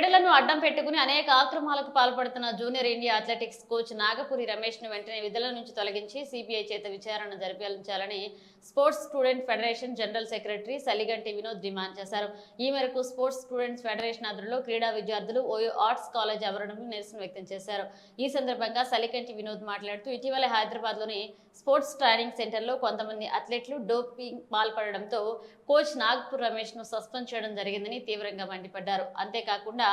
క్రీడలను అడ్డం పెట్టుకుని అనేక ఆక్రమాలకు పాల్పడుతున్న junior India athletics coach Nagapuri రమేష్ను వెంటనే విధుల నుంచి తొలగించి సిబిఐ చేత విచారణ జరిపించాలని sports student federation general secretary Saliganti Vinod demand చేశారు. ఈ మేరకు స్పోర్ట్స్ స్టూడెంట్స్ ఫెడరేషన్ ఆధ్వర్యంలో క్రీడా విద్యార్థులు ఓయో ఆర్ట్స్ కాలేజ్ ఆవరణంలో నిరసన వ్యక్తం చేశారు. ఈ సందర్భంగా సలిగంటి వినోద్ మాట్లాడుతూ ఇటీవల హైదరాబాద్లోని స్పోర్ట్స్ ట్రైనింగ్ సెంటర్లో కొంతమంది అథ్లెట్లు డోపింగ్ పాల్పడడంతో కోచ్ నాగ్పూర్ రమేష్ను సస్పెండ్ చేయడం జరిగిందని తీవ్రంగా మండిపడ్డారు. అంతేకాకుండా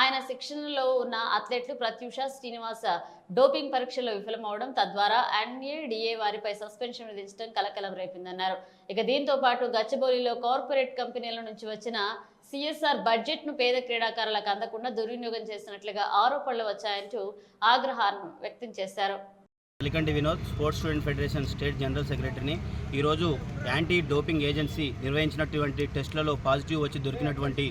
ఆయన శిక్షణలో ఉన్న అథ్లెట్లు ప్రత్యూష శ్రీనివాస డోపింగ్ పరీక్షల్లో విఫలమవడం తద్వారా ఎన్ఏడిఏ వారిపై సస్పెన్షన్ విధించడం కలకలం రేపిందన్నారు ఇక దీంతో పాటు గచ్చిబౌలిలో కార్పొరేట్ కంపెనీల నుంచి వచ్చిన సిఎస్ఆర్ బడ్జెట్ను పేద క్రీడాకారులకు అందకుండా దుర్వినియోగం చేసినట్లుగా ఆరోపణలు వచ్చాయంటూ ఆగ్రహాన్ని వ్యక్తం చేశారు. Alikanti Vinod sports student federation state general సెక్రటరీని ఈరోజు యాంటీ డోపింగ్ ఏజెన్సీ నిర్వహించినటువంటి టెస్టులలో పాజిటివ్ వచ్చి దొరికినటువంటి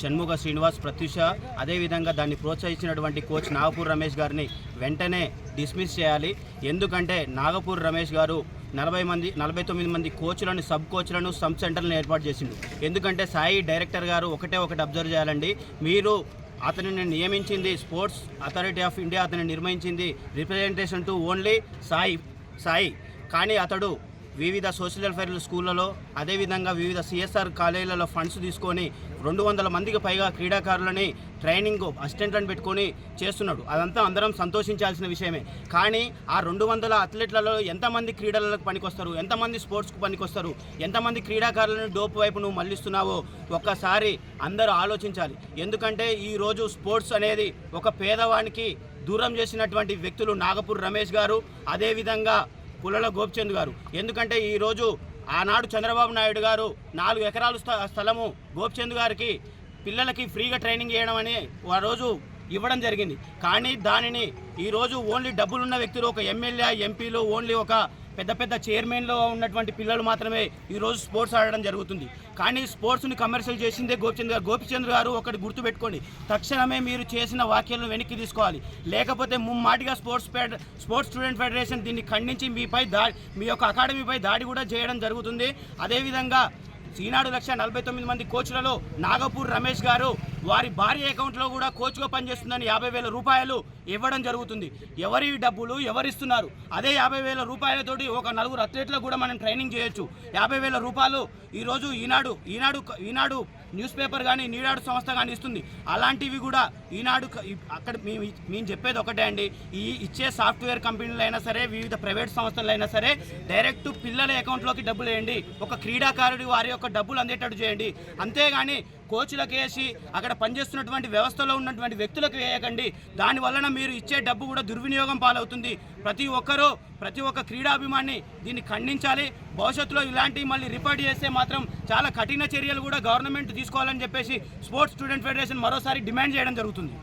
షణ్ముఖ శ్రీనివాస్ ప్రత్యూష. అదేవిధంగా దాన్ని ప్రోత్సహించినటువంటి కోచ్ నాగపూర్ రమేష్ గారిని వెంటనే డిస్మిస్ చేయాలి. ఎందుకంటే నాగపూర్ రమేష్ గారు నలభై మంది నలభై తొమ్మిది మంది కోచ్లను సబ్ కోచ్లను సబ్ సెంటర్లను ఏర్పాటు చేసిండు. ఎందుకంటే సాయి డైరెక్టర్ గారు ఒకటే ఒకటి అబ్జర్వ్ చేయాలండి. మీరు అతనిని నియమించింది స్పోర్ట్స్ అథారిటీ ఆఫ్ ఇండియా అతన్ని నిర్మించింది representation to only Sai Sai. కానీ అతడు వివిధ సోషల్ వెల్ఫేర్ స్కూళ్ళలో అదేవిధంగా వివిధ సిఎస్ఆర్ కాలేజీలలో ఫండ్స్ తీసుకొని రెండు వందల మందికి పైగా క్రీడాకారులని ట్రైనింగ్ అసిస్టెంట్లను పెట్టుకొని చేస్తున్నాడు. అదంతా అందరం సంతోషించాల్సిన విషయమే. కానీ ఆ రెండు వందల అథ్లెట్లలో ఎంతమంది క్రీడలకు పనికొస్తారు? ఎంతమంది స్పోర్ట్స్కు పనికొస్తారు? ఎంతమంది క్రీడాకారులను డోపు వైపు నువ్వు మళ్ళిస్తున్నావో ఒక్కసారి అందరూ ఆలోచించాలి. ఎందుకంటే ఈరోజు స్పోర్ట్స్ అనేది ఒక పేదవానికి దూరం చేసినటువంటి వ్యక్తులు నాగపూర్ రమేష్ గారు అదేవిధంగా పుల్లల గోపిచంద్ గారు. ఎందుకంటే ఈరోజు ఆనాడు చంద్రబాబు నాయుడు గారు నాలుగు ఎకరాలు స్థ- స్థలము గోపిచంద్ గారికి పిల్లలకి ఫ్రీగా ట్రైనింగ్ చేయడం అని ఆ రోజు ఇవ్వడం జరిగింది. కానీ దానిని ఈరోజు ఓన్లీ డబ్బులున్న వ్యక్తులు ఒక ఎమ్మెల్యే ఎంపీలు ఓన్లీ ఒక పెద్ద పెద్ద చైర్మన్లో ఉన్నటువంటి పిల్లలు మాత్రమే ఈరోజు స్పోర్ట్స్ ఆడడం జరుగుతుంది. కానీ స్పోర్ట్స్ని కమర్షియల్ చేసిందే గోపిచంద్ గారు. గోపిచంద్ర గారు ఒకటి గుర్తుపెట్టుకోండి. తక్షణమే మీరు చేసిన వ్యాఖ్యలను వెనక్కి తీసుకోవాలి. లేకపోతే ముమ్మాటిగా sports fed sports student federation దీన్ని ఖండించి మీపై దాడి మీ యొక్క అకాడమీపై దాడి కూడా చేయడం జరుగుతుంది. అదేవిధంగా ఈనాడు లక్ష నలభై తొమ్మిది మంది కోచ్లలో నాగపూర్ రమేష్ గారు వారి భార్య అకౌంట్లో కూడా కోచ్గా పనిచేస్తుందని యాభై వేల రూపాయలు ఇవ్వడం జరుగుతుంది. ఎవరి డబ్బులు ఎవరిస్తున్నారు? అదే యాభై వేల రూపాయలతోటి ఒక నలుగురు అథ్లెట్లకు కూడా మనం ట్రైనింగ్ చేయొచ్చు. యాభై వేల రూపాయలు ఈరోజు ఈనాడు ఈనాడు ఈనాడు న్యూస్ పేపర్ కానీ నీడాడు సంస్థ కానీ ఇస్తుంది. అలాంటివి కూడా ఈనాడు అక్కడ మేము మేము చెప్పేది ఒకటే అండి. ఈ ఇచ్చే సాఫ్ట్వేర్ కంపెనీలు అయినా సరే వివిధ ప్రైవేట్ సంస్థలు అయినా సరే డైరెక్ట్ పిల్లల అకౌంట్లోకి డబ్బులు వేయండి. ఒక క్రీడాకారుడి వారి యొక్క డబ్బులు అందేటట్టు చేయండి. అంతేగాని కోచ్లకు వేసి అక్కడ పనిచేస్తున్నటువంటి వ్యవస్థలో ఉన్నటువంటి వ్యక్తులకు వేయకండి. దాని వలన మీరు ఇచ్చే డబ్బు కూడా దుర్వినియోగం పాలవుతుంది. ప్రతి ఒక్కరూ ప్రతి ఒక్క క్రీడాభిమాని దీన్ని ఖండించాలి. భవిష్యత్తులో ఇలాంటివి మళ్ళీ రిపోర్ట్ చేస్తే మాత్రం చాలా కఠిన చర్యలు కూడా గవర్నమెంట్ తీసుకోవాలని చెప్పేసి స్పోర్ట్స్ స్టూడెంట్ ఫెడరేషన్ మరోసారి డిమాండ్ చేయడం జరుగుతుంది.